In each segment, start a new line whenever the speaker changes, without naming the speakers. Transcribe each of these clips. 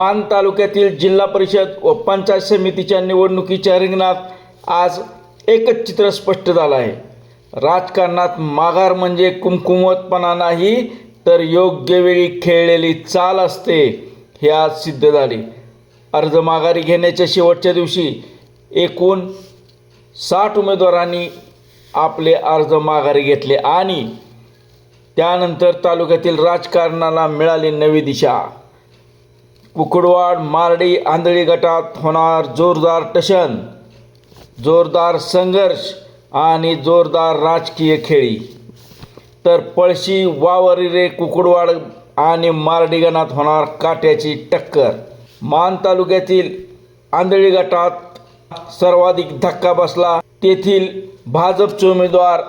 पान तालुक्यातील जिल्हा परिषद व पंचायत समितीच्या निवडणुकीच्या रिंगणात आज एकच चित्र स्पष्ट झालं आहे. राजकारणात माघार म्हणजे कुमकुमवतपणा नाही तर योग्य वेळी खेळलेली चाल असते हे आज सिद्ध झाले. अर्ज माघारी घेण्याच्या शेवटच्या दिवशी एकूण साठ उमेदवारांनी आपले अर्ज माघारी घेतले आणि त्यानंतर तालुक्यातील राजकारणाला मिळाली नवी दिशा. कुकडवाड मारडी आंधळी गटात होणार जोरदार टशन जोरदार संघर्ष आणि जोरदार राजकीय खेळी. तर पळशी वावरिरे कुकडवाड आणि मारडी गणात होणार काट्याची टक्कर. मान तालुक्यातील आंधळी गटात सर्वाधिक धक्का बसला. तेथील भाजपचे उमेदवार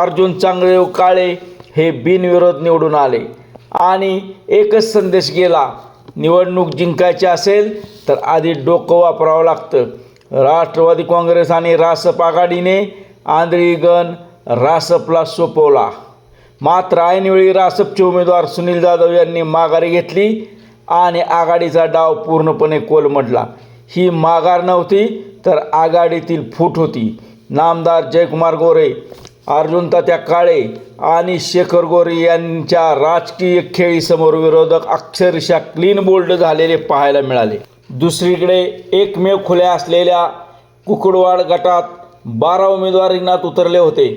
अर्जुन चांगदेव काळे हे बिनविरोध निवडून आले आणि एकच संदेश गेला. निवडणूक जिंकायची असेल तर आधी डोकं वापरावं लागतं. राष्ट्रवादी काँग्रेस आणि रासप आघाडीने आंधळीगण रासपला सोपवला. मात्र ऐनवेळी रासपचे उमेदवार सुनील जाधव यांनी माघारी घेतली आणि आघाडीचा डाव पूर्णपणे कोलमडला. ही माघार नव्हती तर आघाडीतील फूट होती. नामदार जयकुमार गोरे अर्जुन तात्या काळे आणि शेखर गोरे यांच्या राजकीय खेळीसमोर विरोधक अक्षरशः क्लीन बोल्ड झालेले पाहायला मिळाले. दुसरीकडे एकमेव खुल्या असलेल्या कुकडवाड गटात बारा उमेदवार रिंगणात उतरले होते.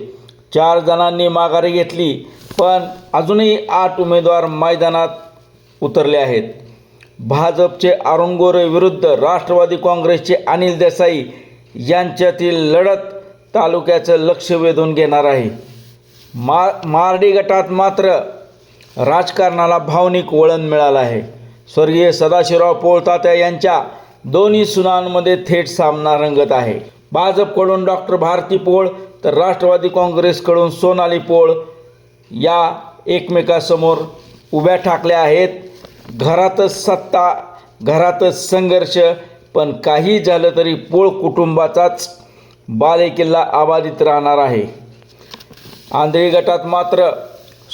चार जणांनी माघारी घेतली पण अजूनही आठ उमेदवार मैदानात उतरले आहेत. भाजपचे अरुण गोरे विरुद्ध राष्ट्रवादी काँग्रेसचे अनिल देसाई यांच्यातील लढत तालुक्याचं लक्ष वेधून घेणार आहे. मा मारडी गटात मात्र राजकारणाला भावनिक वळण मिळालं आहे. स्वर्गीय सदाशिवराव पोळतात्या यांच्या दोन्ही सुनांमध्ये थेट सामना रंगत आहे. भाजपकडून डॉक्टर भारती पोळ तर राष्ट्रवादी काँग्रेसकडून सोनाली पोळ या एकमेकासमोर उभ्या ठाकल्या आहेत. घरातच सत्ता घरातच संघर्ष पण काही झालं तरी पोळ कुटुंबाचाच बालेकिल्ला अबाधित राहणार आहे. आंधळी गटात मात्र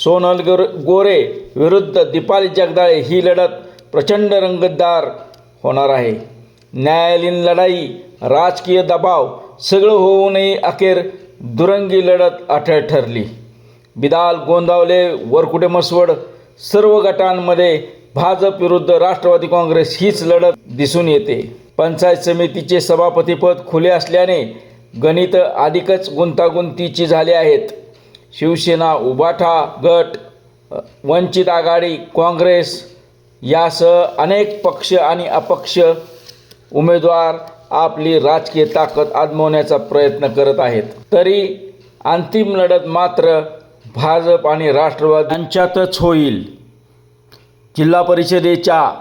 सोनल गोर गोरे विरुद्ध दीपाली जगदाळे ही लढत प्रचंड रंगतदार होणार आहे. न्यायालयीन लढाई राजकीय दबाव सगळं होऊनही अखेर दुरंगी लढत अठळ ठरली. बिदाल गोंदावले वरकुटे मसवड सर्व गटांमध्ये भाजप विरुद्ध राष्ट्रवादी काँग्रेस हीच लढत दिसून येते. पंचायत समितीचे सभापतीपद खुले असल्याने गणित अधिकच गुंतागुंतीची झाली आहेत. शिवसेना उबाठा गट वंचित आघाडी काँग्रेस यासह अनेक पक्ष आणि अपक्ष उमेदवार आपली राजकीय ताकद आजमवण्याचा प्रयत्न करत आहेत. तरी अंतिम लढत मात्र भाजप आणि राष्ट्रवाद यांच्यातच होईल. जिल्हा परिषदेच्या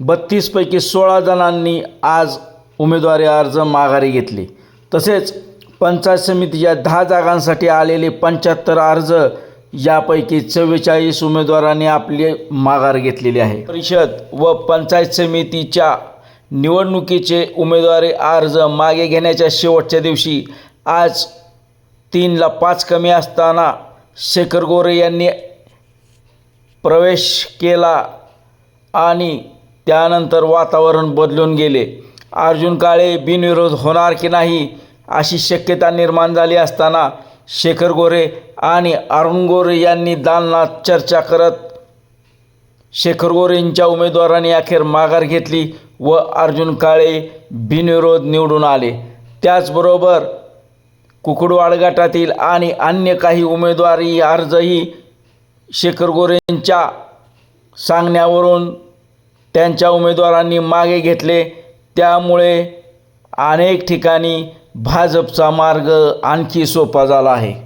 बत्तीसपैकी सोळा जणांनी आज उमेदवारी अर्ज माघारी घेतली. तसेच पंचायत समितीच्या दहा जागांसाठी आलेले पंच्याहत्तर अर्ज यापैकी चव्वेचाळीस उमेदवारांनी आपली माघार घेतलेली आहे. परिषद व पंचायत समितीच्या निवडणुकीचे उमेदवारी अर्ज मागे घेण्याच्या शेवटच्या दिवशी आज तीनला पाच कमी असताना शेखर गोरे यांनी प्रवेश केला आणि त्यानंतर वातावरण बदलून गेले. अर्जुन काळे बिनविरोध होणार की नाही अशी शक्यता निर्माण झाली असताना शेखर गोरे आणि अरुण गोरे यांनी दालनात चर्चा करत शेखर गोरेंच्या उमेदवारांनी अखेर माघार घेतली व अर्जुन काळे बिनविरोध निवडून आले. त्याचबरोबर कुकुडवाड गटातील आणि अन्य काही उमेदवारी अर्जही शेखर गोरेंच्या सांगण्यावरून त्यांच्या उमेदवारांनी मागे घेतले. त्यामुळे अनेक ठिकाणी भाजपचा मार्ग आणखी सोपा झाला आहे.